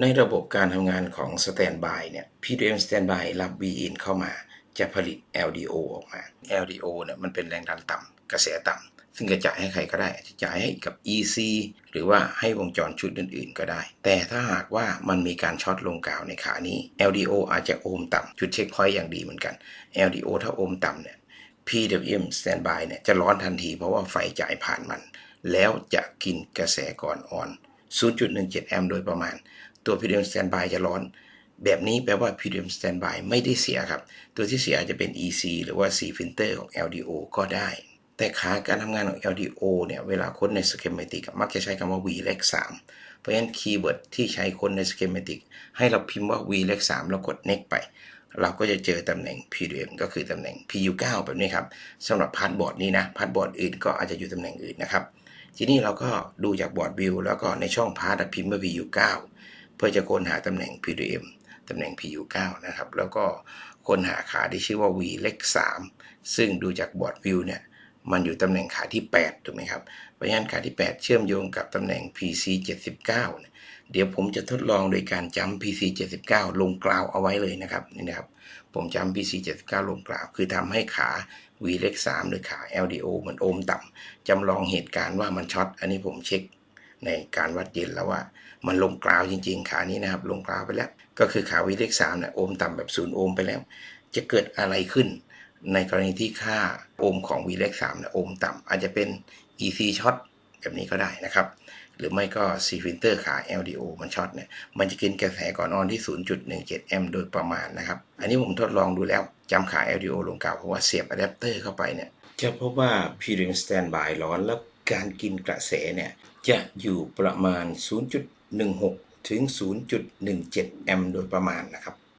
ในระบบการทำงานของ Standby เนี่ย PWM Standby รับ V-in เข้ามา จะผลิต LDO ออกมา LDO เนี่ยมันเป็นแรงดันต่ำกระแสต่ำซึ่งกระจายให้ใครก็ได้ จะจ่ายให้กับ EC หรือว่าให้วงจรชุดอื่นๆ ก็ได้ แต่ถ้าหากว่ามันมีการช็อตลงกาวในขานี้ LDO อาจจะโอห์มต่ำจุดเช็คพอยต์อย่างดีเหมือนกัน LDO ถ้าโอห์มต่ำเนี่ย PWM Standby เนี่ยจะร้อนทันทีเพราะว่าไฟจ่ายผ่านมัน แล้วจะกินกระแสก่อนออน0.17 แอมป์โดยประมาณ ตัว PWM Standby จะร้อน แบบนี้แปลว่า PWM Standby ไม่ได้เสียครับ ตัวที่เสียอาจจะเป็น EC หรือว่า C filter ของ LDO ก็ได้ แต่ขาการทำงานของ LDO เนี่ย เวลาค้นใน schematic มักจะใช้คำว่า V เลข3เพราะฉะนั้นคีย์เวิร์ดที่ใช้ค้นใน schematic ให้เราพิมพ์ว่า V เลข3แล้วกด next ไปเราก็จะเจอตำแหน่ง PWM ก็คือตำแหน่ง PU9 แบบนี้ครับสำหรับพาร์ทบอร์ดนี้นะพาร์ทบอร์ดอื่นก็อาจจะอยู่ตำแหน่งอื่นนะครับ ทีนี้เราก็ดูจากบอร์ดวิวแล้วก็ในช่องพาร์ทพิมพ์ว่า PU9 เพื่อจะค้นหาตำแหน่ง PWM ตำแหน่ง PU9 นะครับ แล้วก็ค้นหาขาที่ชื่อว่า V เลข3ซึ่งดูจากบอร์ดวิวเนี่ย มันอยู่ตำแหน่งขาที่ 8 ถูกไหมครับ เพราะฉะนั้นขาที่ 8 เชื่อมโยงกับตำแหน่ง PC 79เดี๋ยวผมจะทดลองโดยการจำ PC 79ลงกราวเอาไว้เลยนะครับนี่นะครับ ผมจำ PC 79ลงกราว คือทำให้ขา V เลข3หรือขา LDO มันโอห์มต่ำจำลองเหตุการณ์ว่ามันช็อต อันนี้ผมเช็ค ในการวัดเย็นแล้วว่า มันลงกราวจริง ๆ ขานี้นะครับ ลงกราวไปแล้ว ก็คือขา V เลข3เนี่ยโอมต่ำแบบ0โอห์โอมไปแล้ว จะเกิดอะไรขึ้น ในกรณีที่ค่าโอมของ V เลข3เนี่ยโอมต่ำอาจจะเป็น EC ช็อตแบบนี้ก็ได้นะครับ หรือไม่ก็ C filter ขา LDO มันช็อตเนี่ย มันจะกินกระแสก่อนนอนที่ 0.17 แอมป์โดยประมาณนะครับ อันนี้ผมทดลองดูแล้วจำขา LDO ลงกาวเพราะว่าเสียบอะแดปเตอร์เข้าไปเนี่ย จะพบว่า PWM standby ร้อนแล้ว การกินกระแสเนี่ยจะอยู่ประมาณ 0.16 ถึง 0.17 แอมป์โดยประมาณนะครับ